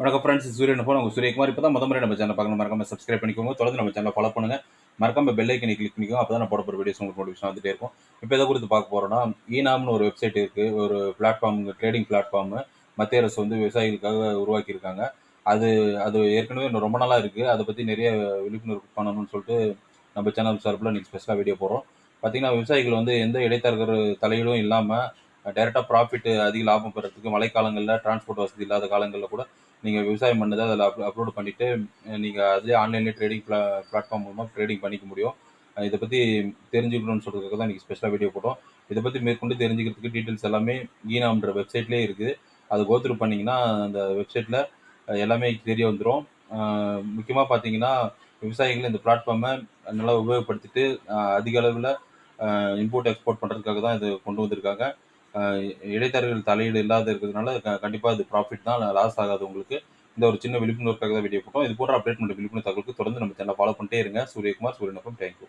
வணக்கம் ஃப்ரெண்ட்ஸ் சூரியன் போன உங்கள் சூரியகுமார். இப்போ தான் முத முறை நம்ம சேனல் பார்க்கணும். மறக்காம சப்ஸ்கிரைப் பண்ணிக்கோங்க. தொடர்ந்து நம்ம சேனல் ஃபாலோ பண்ணுங்கள் மறக்காம பெல் ஐக்கனை கிளிக் பண்ணிக்கோங்க. அப்போ தான் நான் போட போகிற வீடியோஸ் உங்களுக்கு நோட்டிஃபிகேஷன் வந்துட்டே இருக்கும். இப்போ எதை குறித்து பார்க்க போகிறோம்னா ஈனாம்னு ஒரு வெப்சைட் இருக்குது ஒரு பிளாட்ஃபார்ம் ட்ரேடிங் பிளாட்ஃபார்ம் மத்திய அரசு வந்து விவசாயிகளுக்காக உருவாக்கியிருக்காங்க. அது அது ஏற்கனவே இன்னும் ரொம்ப நாளாக இருக்குது அதை பற்றி நிறைய விழிப்புணர்வு பண்ணணும்னு சொல்லிட்டு நம்ம சேனல் சார்பில் நீங்கள் ஸ்பெஷலாக வீடியோ போகிறோம் பார்த்திங்கன்னா விவசாயிகள் வந்து எந்த இடைத்தரகர் தலையீடும் இல்லாமல் டைரெக்டாக ப்ராஃபிட் அதிக லாபம் பெறத்துக்கு மழைக்காலங்களில் டிரான்ஸ்போர்ட் வசதி இல்லாத காலங்களில் கூட நீங்கள் விவசாயம் பண்ணதை அதில் அப் அப்லோட் பண்ணிவிட்டு நீங்கள் அதிலே ஆன்லைன்லேயே ட்ரேடிங் ப்ளா பிளாட்ஃபார்ம் மூலமாக ட்ரேடிங் பண்ணிக்க முடியும். இதை பற்றி தெரிஞ்சுக்கணும்னு சொல்கிறதுக்காக தான் நீங்கள் ஸ்பெஷலாக வீடியோ போட்டோம். இதை பற்றி மேற்கொண்டு தெரிஞ்சுக்கிறதுக்கு டீட்டெயில்ஸ் எல்லாமே ஈனாம்ன்ற வெப்சைட்லேயே இருக்குது. அது கோத்ரூ பண்ணிங்கன்னா அந்த வெப்சைட்டில் எல்லாமே தெரிய வந்துடும் முக்கியமாக பார்த்தீங்கன்னா விவசாயிகள் இந்த பிளாட்ஃபார்மை நல்லா உபயோகப்படுத்திட்டு அதிக அளவில் இம்போர்ட் எக்ஸ்போர்ட் பண்ணுறதுக்காக தான் இது கொண்டு வந்திருக்காங்க. இடைத்தரகர்கள் தலையீடு இல்லாத இருக்கிறதுனால கண்டிப்பாக அது ப்ராஃபிட் தான் லாஸ் ஆகாது உங்களுக்கு. இந்த ஒரு சின்ன விழிப்புணர்வுக்காக தான் வீடியோ போட்டோம். இது போன்ற அப்டேட் பண்ணுற விழிப்புணர்வு தகவலுக்கு தொடர்ந்து நம்ம சேனல் ஃபாலோ பண்ணிட்டே இருங்க. சூரியகுமார் சூரியனப்பம் தேங்க்யூ